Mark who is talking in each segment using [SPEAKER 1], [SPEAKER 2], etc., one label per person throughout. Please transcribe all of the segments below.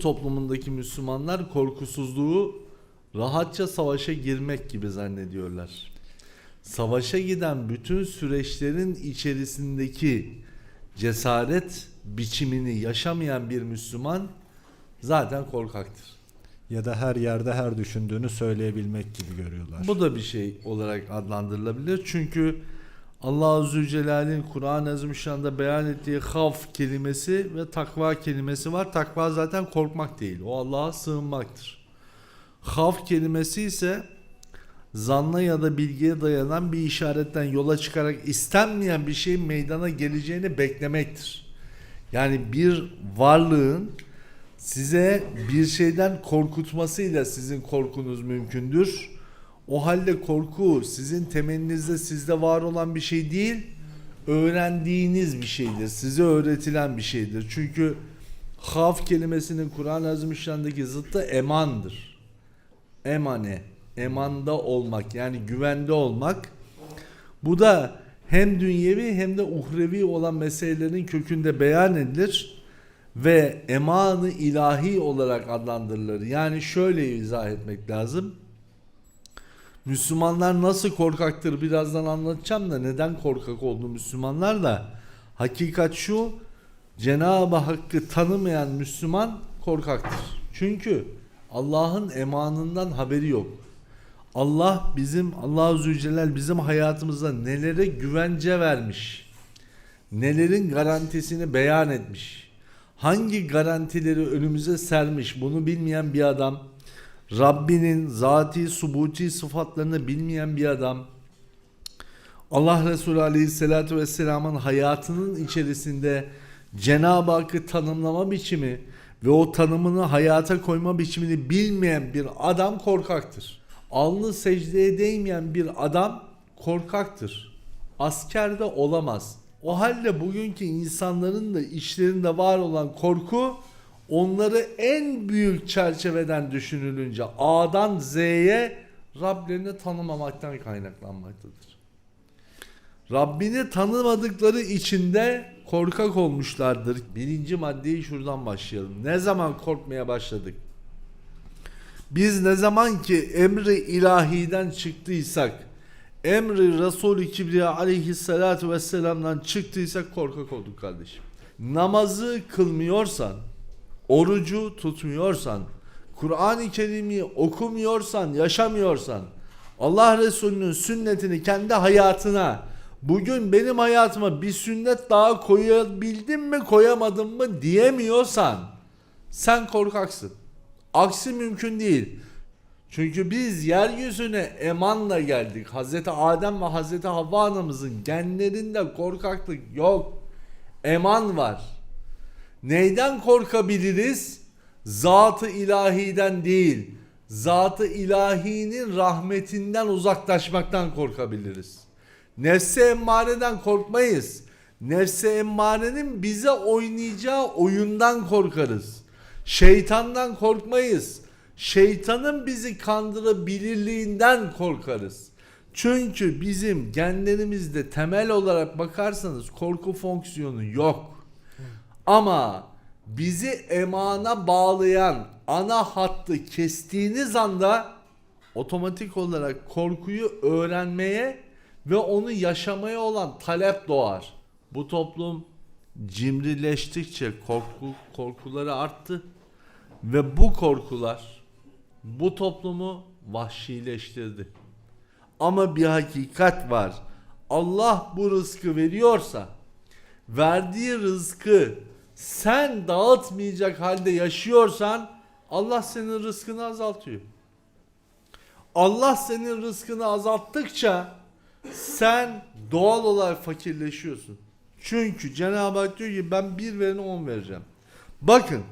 [SPEAKER 1] toplumundaki Müslümanlar korkusuzluğu rahatça savaşa girmek gibi zannediyorlar. Savaşa giden bütün süreçlerin içerisindeki cesaret biçimini yaşamayan bir Müslüman zaten korkaktır.
[SPEAKER 2] Ya da her yerde her düşündüğünü söyleyebilmek gibi görüyorlar.
[SPEAKER 1] Bu da bir şey olarak adlandırılabilir. Çünkü Allah Azze ve Celle'nin Kur'an-ı Azimüşşan'da beyan ettiği havf kelimesi ve takva kelimesi var. Takva zaten korkmak değil. O Allah'a sığınmaktır. Havf kelimesi ise zanna ya da bilgiye dayanan bir işaretten yola çıkarak istenmeyen bir şeyin meydana geleceğini beklemektir. Yani bir varlığın size bir şeyden korkutmasıyla sizin korkunuz mümkündür. O halde korku sizin temelinizde sizde var olan bir şey değil, öğrendiğiniz bir şeydir. Size öğretilen bir şeydir. Çünkü haf kelimesinin Kur'an-ı Azimüşşan'daki zıttı emandır. Emane, emanda olmak yani güvende olmak. Bu da hem dünyevi hem de uhrevi olan meselelerin kökünde beyan edilir ve emanı ilahi olarak adlandırılır. Yani şöyle izah etmek lazım. Müslümanlar nasıl korkaktır birazdan anlatacağım da neden korkak oldu Müslümanlar da hakikat şu Cenab-ı Hakk'ı tanımayan Müslüman korkaktır. Çünkü Allah'ın emanından haberi yok. Allah bizim Allah Celle bizim hayatımızda nelere güvence vermiş. Nelerin garantisini beyan etmiş. Hangi garantileri önümüze sermiş bunu bilmeyen bir adam Rabbinin zati subuti sıfatlarını bilmeyen bir adam Allah Resulü Aleyhisselatü Vesselam'ın hayatının içerisinde Cenab-ı Hakk'ı tanımlama biçimi ve o tanımını hayata koyma biçimini bilmeyen bir adam korkaktır. Alnı secdeye değmeyen bir adam korkaktır. Askerde olamaz. O halde bugünkü insanların da işlerinde var olan korku onları en büyük çerçeveden düşünülünce A'dan Z'ye Rablerini tanımamaktan kaynaklanmaktadır. Rabbini tanımadıkları içinde korkak olmuşlardır. Birinci maddeyi şuradan başlayalım. Ne zaman korkmaya başladık? Biz ne zaman ki emri ilahiden çıktıysak, emri Resulü Kibriya aleyhissalatu vesselam'dan çıktıysak korkak olduk kardeşim. Namazı kılmıyorsan, orucu tutmuyorsan, Kur'an-ı Kerim'i okumuyorsan, yaşamıyorsan, Allah Resulü'nün sünnetini kendi hayatına, bugün benim hayatıma bir sünnet daha koyabildim mi koyamadım mı diyemiyorsan, sen korkaksın. Aksi mümkün değil. Çünkü biz yeryüzüne emanla geldik. Hazreti Adem ve Hazreti Havva anamızın genlerinde korkaklık yok. Eman var. Neyden korkabiliriz? Zatı ilahiden değil. Zatı ilahinin rahmetinden uzaklaşmaktan korkabiliriz. Nefse emmareden korkmayız. Nefse emmarenin bize oynayacağı oyundan korkarız. Şeytandan korkmayız. Şeytanın bizi kandırabilirliğinden korkarız. Çünkü bizim genlerimizde temel olarak bakarsanız korku fonksiyonu yok. Ama bizi emana bağlayan ana hattı kestiğiniz anda otomatik olarak korkuyu öğrenmeye ve onu yaşamaya olan talep doğar. Bu toplum cimrileştikçe korku korkuları arttı ve bu korkular bu toplumu vahşileştirdi. Ama bir hakikat var. Allah bu rızkı veriyorsa verdiği rızkı sen dağıtmayacak halde yaşıyorsan Allah senin rızkını azaltıyor. Allah senin rızkını azalttıkça sen doğal olarak fakirleşiyorsun. Çünkü Cenab-ı Hak diyor ki ben bir verene on vereceğim. Bakın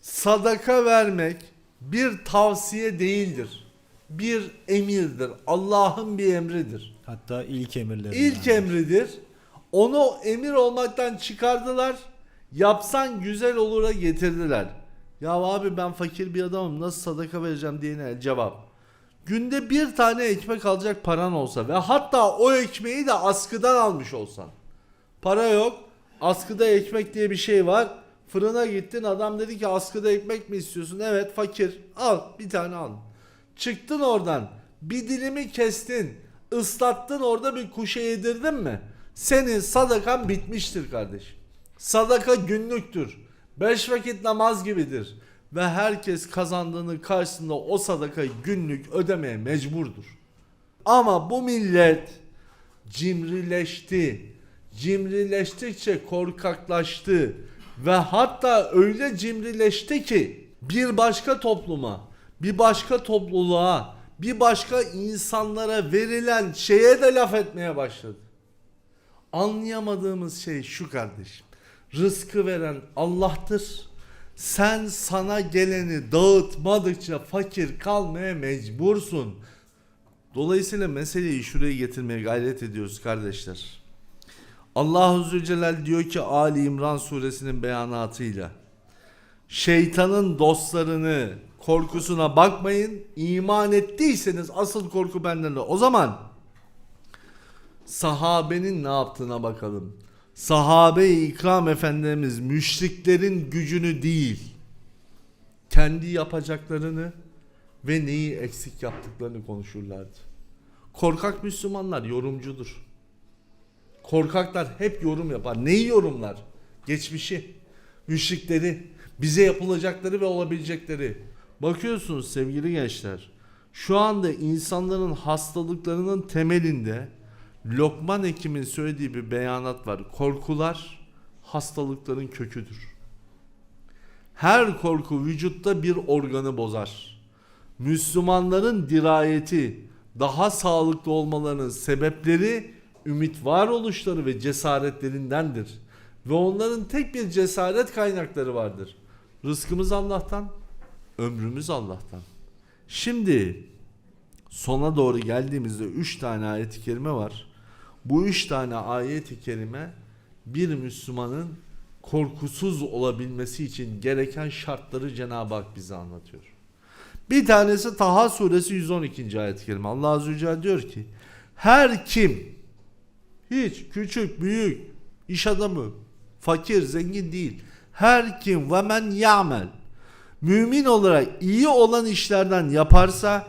[SPEAKER 1] sadaka vermek bir tavsiye değildir. Bir emirdir. Allah'ın bir emridir.
[SPEAKER 2] Hatta ilk emirlerinden.
[SPEAKER 1] İlk emridir. Onu emir olmaktan çıkardılar. Yapsan güzel olura getirdiler. Ya abi ben fakir bir adamım nasıl sadaka vereceğim diyene cevap. Günde bir tane ekmek alacak paran olsa ve hatta o ekmeği de askıdan almış olsan. Para yok. Askıda ekmek diye bir şey var. Fırına gittin adam dedi ki askıda ekmek mi istiyorsun? Evet fakir. Al bir tane al. Çıktın oradan bir dilimi kestin. ıslattın orada bir kuşa yedirdin mi? Senin sadakan bitmiştir kardeşim. Sadaka günlüktür. Beş vakit namaz gibidir. Ve herkes kazandığını karşısında o sadakayı günlük ödemeye mecburdur. Ama bu millet cimrileşti. Cimrileştikçe korkaklaştı. Ve hatta öyle cimrileşti ki bir başka topluma, bir başka topluluğa, bir başka insanlara verilen şeye de laf etmeye başladı. Anlayamadığımız şey şu kardeşim. Rızkı veren Allah'tır. Sen sana geleni dağıtmadıkça fakir kalmaya mecbursun. Dolayısıyla meseleyi şuraya getirmeye gayret ediyoruz kardeşler. Allah Zülcelal diyor ki Ali İmran suresinin beyanatıyla şeytanın dostlarını korkusuna bakmayın. İman ettiyseniz asıl korku benden de. O zaman sahabenin ne yaptığına bakalım. Sahabe-i ikram efendimiz müşriklerin gücünü değil kendi yapacaklarını ve neyi eksik yaptıklarını konuşurlardı. Korkak Müslümanlar yorumcudur. Korkaklar hep yorum yapar. Neyi yorumlar? Geçmişi, müşrikleri, bize yapılacakları ve olabilecekleri. Bakıyorsunuz sevgili gençler. Şu anda insanların hastalıklarının temelinde Lokman Hekim'in söylediği bir beyanat var. Korkular hastalıkların köküdür. Her korku vücutta bir organı bozar. Müslümanların dirayeti, daha sağlıklı olmalarının sebepleri ümit varoluşları ve cesaretlerindendir. Ve onların tek bir cesaret kaynakları vardır. Rızkımız Allah'tan, ömrümüz Allah'tan. Şimdi sona doğru geldiğimizde 3 tane ayet-i kerime var. Bu 3 tane ayet-i kerime bir Müslümanın korkusuz olabilmesi için gereken şartları Cenab-ı Hak bize anlatıyor. Bir tanesi Taha suresi 112. ayet-i kerime. Allah Azze ve Celle diyor ki her kim hiç küçük büyük iş adamı fakir zengin değil her kim ve men ya'mel mümin olarak iyi olan işlerden yaparsa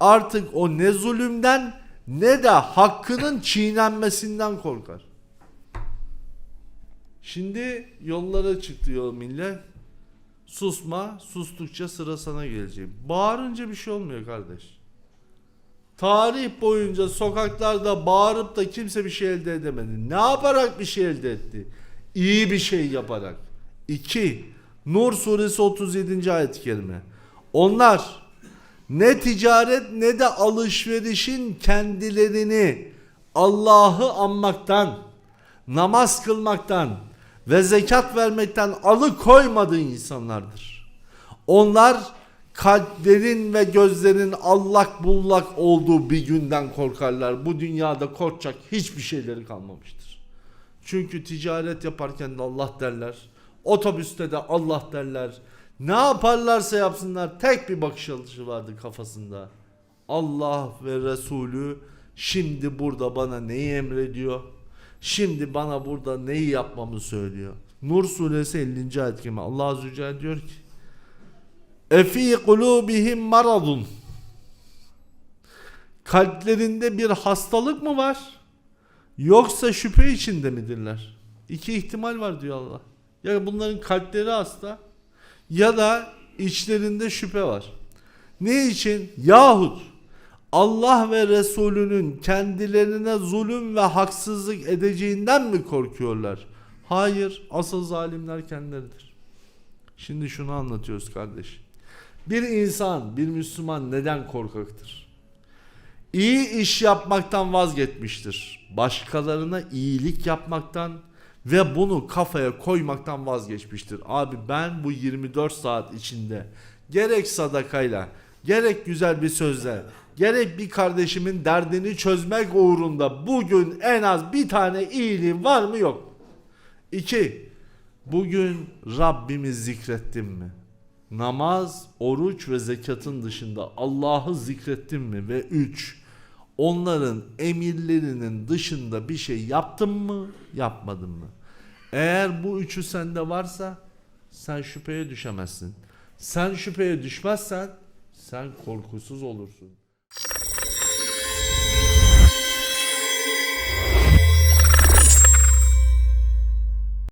[SPEAKER 1] artık o ne zulümden ne de hakkının çiğnenmesinden korkar. Şimdi yollara çıktı yol millet. Susma, sustukça sıra sana gelecek. Bağırınca bir şey olmuyor kardeş. Tarih boyunca sokaklarda bağırıp da kimse bir şey elde edemedi. Ne yaparak bir şey elde etti? İyi bir şey yaparak. 2. Nur suresi 37. ayet-i kerime. Onlar ne ticaret ne de alışverişin kendilerini Allah'ı anmaktan, namaz kılmaktan ve zekat vermekten alıkoymadığı insanlardır. Onlar kalplerin ve gözlerin allak bullak olduğu bir günden korkarlar. Bu dünyada korkacak hiçbir şeyleri kalmamıştır. Çünkü ticaret yaparken de Allah derler. Otobüste de Allah derler. Ne yaparlarsa yapsınlar tek bir bakış alışı vardı kafasında. Allah ve Resulü şimdi burada bana neyi emrediyor? Şimdi bana burada neyi yapmamı söylüyor? Nur suresi 50. ayet kerime. Allah Azze Celle diyor ki Efi kulubihim maradun Kalplerinde bir hastalık mı var? Yoksa şüphe içinde midirler? İki ihtimal var diyor Allah. Ya bunların kalpleri hasta ya da içlerinde şüphe var. Ne için? Yahut Allah ve Resulünün kendilerine zulüm ve haksızlık edeceğinden mi korkuyorlar? Hayır, asıl zalimler kendileridir. Şimdi şunu anlatıyoruz kardeş. Bir insan, bir Müslüman neden korkaktır? İyi iş yapmaktan vazgeçmiştir. Başkalarına iyilik yapmaktan ve bunu kafaya koymaktan vazgeçmiştir. Abi ben bu 24 saat içinde gerek sadakayla, gerek güzel bir sözle, gerek bir kardeşimin derdini çözmek uğrunda bugün en az bir tane iyiliğim var mı yok. İki, bugün Rabbimi zikrettim mi? Namaz, oruç ve zekatın dışında Allah'ı zikrettim mi? Ve üç, onların emirlerinin dışında bir şey yaptın mı, yapmadın mı? Eğer bu üçü sende varsa sen şüpheye düşemezsin. Sen şüpheye düşmezsen sen korkusuz olursun.